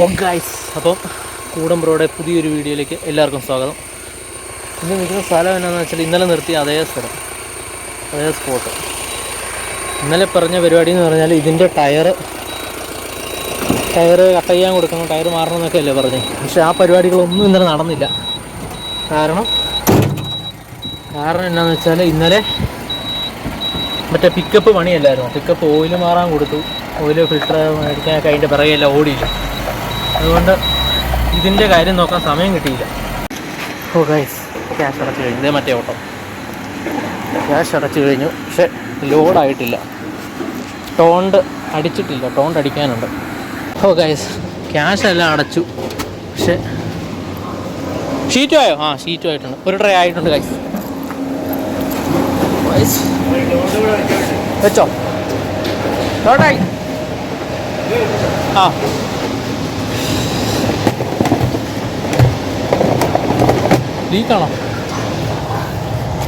ഓ guys അപ്പം കൂടമ്പ്രോയുടെ പുതിയൊരു വീഡിയോയിലേക്ക് എല്ലാവർക്കും സ്വാഗതം. ഇന്ന് നിൽക്കുന്ന സ്ഥലം എന്നാന്ന് വെച്ചാൽ ഇന്നലെ നിർത്തിയ അതേ സ്ഥലം അതേ സ്പോട്ട് ഇന്നലെ പറഞ്ഞ പരിപാടി എന്ന് പറഞ്ഞാൽ ഇതിന്റെ ടയർ ടയർ കട്ട് ചെയ്യാൻ കൊടുക്കണം ടയർ മാറണം എന്നൊക്കെ അല്ലേ പറഞ്ഞത് പക്ഷേ ആ പരിപാടികളൊന്നും ഇന്നലെ നടന്നില്ല. കാരണം കാരണം എന്നാന്ന് വെച്ചാൽ ഇന്നലെ മറ്റേ പിക്കപ്പ് പണിയല്ലായിരുന്നു. പിക്കപ്പ് ഓയിൽ മാറാൻ കൊടുത്തു. ഓയിൽ ഫിൽട്ടർ മേടിക്കാനൊക്കെ അതിന്റെ പിറകെയെല്ലാം ഓടിയില്ല. അതുകൊണ്ട് ഇതിന്റെ കാര്യം നോക്കാൻ സമയം കിട്ടിയില്ല. ഓ ഗൈസ് ക്യാഷ് അടച്ചു കഴിഞ്ഞു. ഇതേ മറ്റേ ഓട്ടോ. ക്യാഷ് അടച്ചു കഴിഞ്ഞു. പക്ഷെ ലോഡായിട്ടില്ല ടോണ്ട് അടിച്ചിട്ടില്ല. ടോണ്ട് അടിക്കാനുണ്ട്. ഓ ഗൈസ് ക്യാഷ് എല്ലാം അടച്ചു. പക്ഷെ ഷീറ്റും ആയോ? ആ ഷീറ്റും ആയിട്ടുണ്ട്. ഒരു ട്രേ ആയിട്ടുണ്ട് ഗൈസ് വെച്ചോ. ആ. ലീക്കാണോ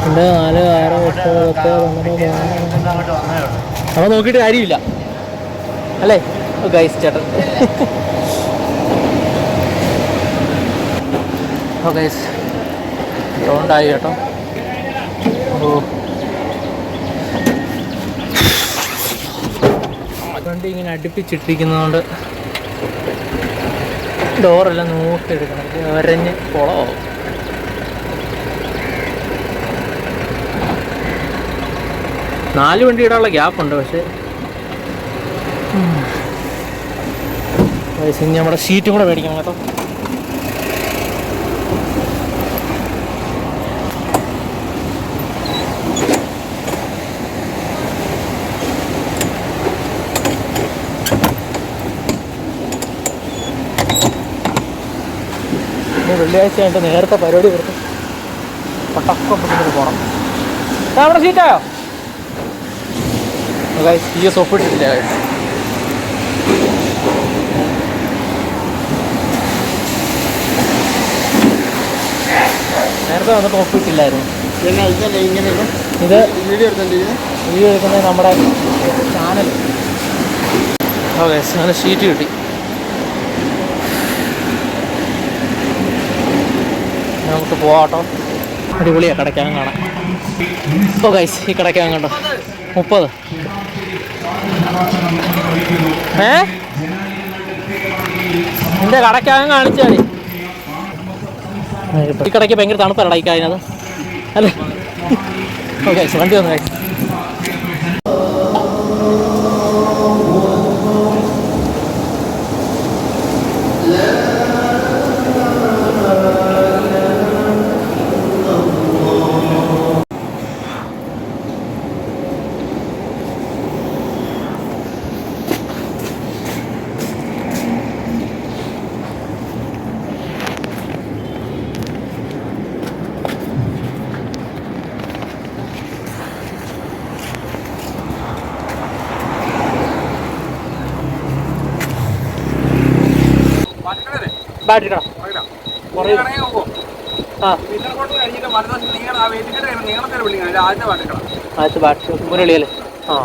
രണ്ട് നാല് ആറ് എട്ട് പത്ത് പന്ത്രണ്ട് നമ്മൾ നോക്കിയിട്ട് കാര്യമില്ല. അല്ലേ? ഗൈസ് ചേട്ടൻ. ഓ ഗൈസ് അതുകൊണ്ടായി കേട്ടോ. ഓ. വണ്ടി ഇങ്ങനെ അടുപ്പിച്ചിട്ടിരിക്കുന്നതുകൊണ്ട് ഡോറെല്ലാം നോക്കിയെടുക്കണം. എടുക്കണം ഒരഞ്ഞ് കുളമാവും നാല് വണ്ടി ഇടാനുള്ള ഗ്യാപ്പുണ്ട് പക്ഷേ. ഇനി നമ്മുടെ സീറ്റ് കൂടെ മേടിക്കണം കേട്ടോ. വെള്ളിയാഴ്ച ആയിട്ട് നേരത്തെ പരിപാടി കൊടുത്തു പട്ടക്കം പോകണം നമ്മുടെ സീറ്റായോ ഈ സോപ്പ് ഇട്ടിട്ടില്ല ഗൈസ് നേരത്തെ വന്നിട്ട് ഒപ്പ് ഇട്ടില്ലായിരുന്നു. ഇത് വീഡിയോ വീഡിയോ എടുക്കുന്നത് നമ്മുടെ ചാനൽ ഓ ഗൈസ് അങ്ങനെ ഷീറ്റ് കിട്ടി. നമുക്ക് പോവാട്ടോ അടിപൊളിയാ കിടക്കാൻ കാണാം ഓ ഗൈസ് ഈ കിടക്കാൻ കണ്ടോ മുപ്പത്. ഏ? എന്റെ കടയ്ക്കകം കാണിച്ചാൽ ഈ കടയ്ക്ക് ഭയങ്കര തണുപ്പല്ലടാ ഈ അതിനകത്ത്? അല്ലേ? ഓക്കെ വണ്ടി വന്നു ഗൈസ് ബാറ്ററി കട ആ. ആദ്യത്തെ ബാറ്ററി മുരളിയല്ലേ ആ.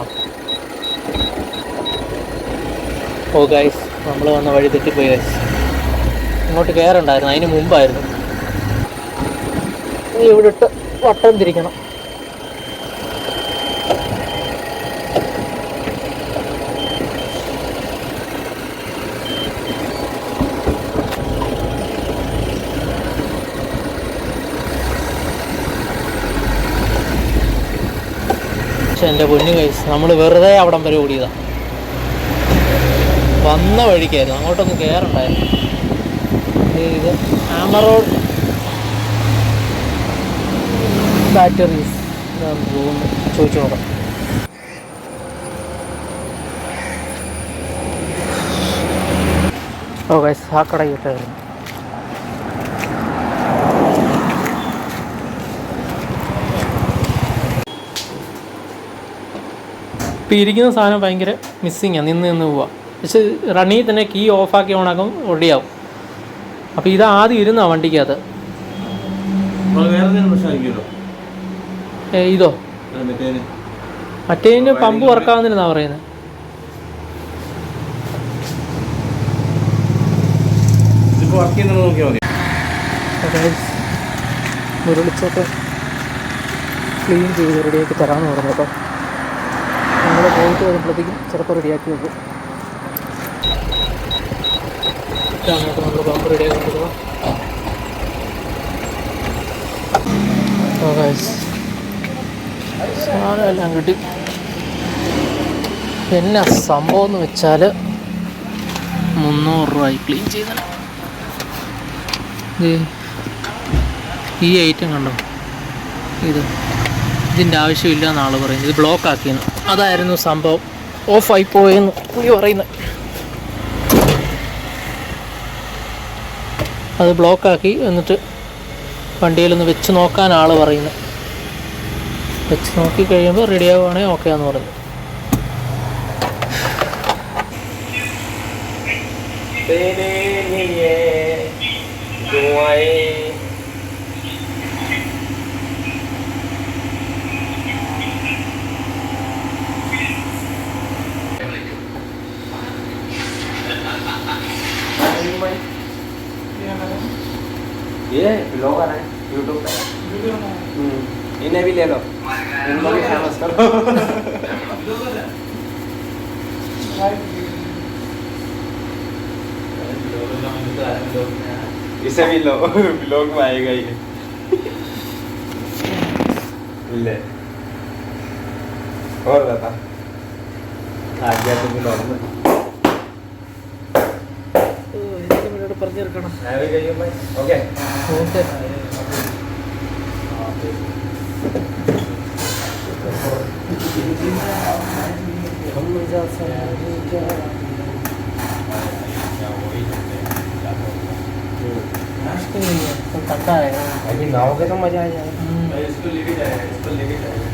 ഓ ഗൈസ് നമ്മൾ വന്ന വഴി തെറ്റിപ്പോയി ഗൈസ് ഇങ്ങോട്ട് കയറണ്ടായിരുന്നു അതിന് മുമ്പായിരുന്നു. ഇവിടെ ഇട്ട് വട്ടം തിരിക്കണം. പക്ഷെ എന്റെ പൊന്നു കൈസ് നമ്മൾ വെറുതെ അവിടം വരെ ഓടിയതാണ് വന്ന വഴിക്കായിരുന്നു അങ്ങോട്ടൊന്നും കയറണ്ടായിരുന്നു ഇത് ആമറോഡ് ബാറ്ററീസ് ചോദിച്ചു നോക്കാം. ഓ ഗൈസ് ആ കടയിട്ടായിരുന്നു ഇപ്പോൾ ഇരിക്കുന്ന സാധനം ഭയങ്കര മിസ്സിങ്ങാണ് നിന്ന് നിന്ന് പോവുക പക്ഷെ റണ്ണിൽ തന്നെ കീ ഓഫാക്കി ഓണാക്കും ഒടിയാവും അപ്പോൾ ഇത് ആദ്യം ഇരുന്നാ വണ്ടിക്കകത്ത്. ഇതോ? മറ്റേതിന് പമ്പ് വർക്കാവുന്നില്ലെന്നാ പറയുന്നത് മുരളിച്ചൊക്കെ ക്ലീൻ ചെയ്ത് റെഡിയാക്കി തരാമെന്ന് പറഞ്ഞു കേട്ടോ. നമ്മൾ പോയിട്ട് വരുമ്പോഴത്തേക്കും ചിലപ്പോൾ റെഡിയാക്കി വെക്കും. ഇതാണ് കിട്ടി പിന്നെ സംഭവം എന്ന് വെച്ചാൽ മുന്നൂറ് രൂപ ക്ലീൻ ചെയ്ത ഈ ഐറ്റം കണ്ടോ? ഇത്. ഇതിന്റെ ആവശ്യമില്ല എന്നാൾ പറയുന്നത്. ഇത് ബ്ലോക്ക് ആക്കിയെന്ന്. അതായിരുന്നു സംഭവം. ഓഫായി പോയെന്ന് പുള്ളി പറയുന്നത് അത് ബ്ലോക്കാക്കി എന്നിട്ട് വണ്ടിയിലൊന്ന് വെച്ച് നോക്കാൻ ആൾ പറയുന്നത് വെച്ച് നോക്കി കഴിയുമ്പോൾ റെഡി ആവുകയാണെങ്കിൽ ഓക്കെ എന്ന് പറഞ്ഞു ये ब्लॉग आ रहा है यूट्यूब पे। हम्म, इन्हें भी ले लो। इनको भी फ़ेमस करो। इसे भी लो ब्लॉग में आएगा ये। ले। और बता। आ गया तो ब्लॉग में। പറഞ്ഞു തീർക്കണം आ गई भाई ओके ഓക്കെ तक्का है अभी नहाओगे तो मजा आ जाएगा हम्म। इसको लेके जाएगा इसको लेके जाएगा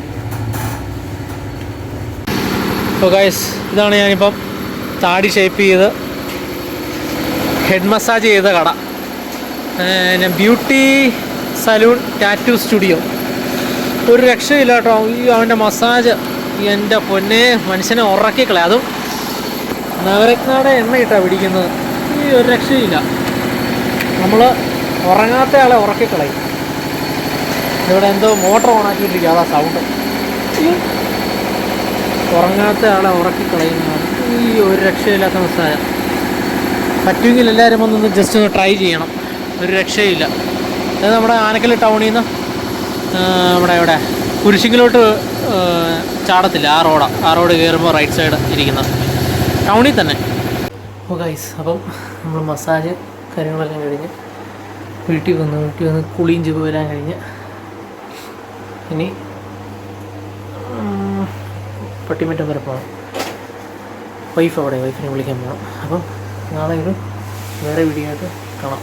അപ്പോൾ ഗൈസ് ഇതാണ് ഞാനിപ്പം താടി ഷേപ്പ് ചെയ്ത് ഹെഡ് മസാജ് ചെയ്ത കട. പിന്നെ ബ്യൂട്ടി സലൂൺ ടാറ്റു സ്റ്റുഡിയോ. ഒരു രക്ഷയില്ല കേട്ടോ ഈ അവന്റെ മസാജ് എന്റെ പൊന്നെ മനുഷ്യനെ ഉറക്കി കളയും. അതും നവരത്നയുടെ എണ്ണ ഇട്ടാണ് പിടിക്കുന്നത്. ഈ ഒരു രക്ഷയില്ല. നമ്മൾ ഉറങ്ങാത്ത ആളെ ഉറക്കി കളയും. ഇവിടെ എന്തോ മോട്ടർ ഓണാക്കിയിട്ടിരിക്കുക അതാ സൗണ്ട് ഉറങ്ങാത്ത ആളെ ഉറക്കി കളയുന്നതാണ് ഈ ഒരു രക്ഷയില്ലാത്ത മസാല പറ്റുമെങ്കിൽ എല്ലാവരും ഒന്ന് ജസ്റ്റ് ഒന്ന് ട്രൈ ചെയ്യണം. ഒരു രക്ഷയില്ല അത് നമ്മുടെ ആനക്കൽ ടൗണിൽ നിന്ന് നമ്മുടെ ഇവിടെ കുരിശിങ്കിലോട്ട് ചാടത്തില്ല ആ റോഡാണ് ആ. റോഡ് കയറുമ്പോൾ റൈറ്റ് സൈഡ് ഇരിക്കുന്നത് ടൗണിൽ തന്നെ. ഓ ഗൈസ് അപ്പം നമ്മൾ മസാജ് കാര്യങ്ങളെല്ലാം കഴിഞ്ഞ് വീട്ടിൽ വന്ന് വീട്ടിൽ വന്ന് കുളിയും ചെയ്ത് വരാൻ കഴിഞ്ഞ് ഇനി പട്ടിമറ്റം വരെ പോകണം വൈഫ് അവിടെ വൈഫിനെ വിളിക്കാൻ പോകണം അപ്പം നാളെ ഒരു വേറെ വീഡിയോ ആയിട്ട് കാണാം.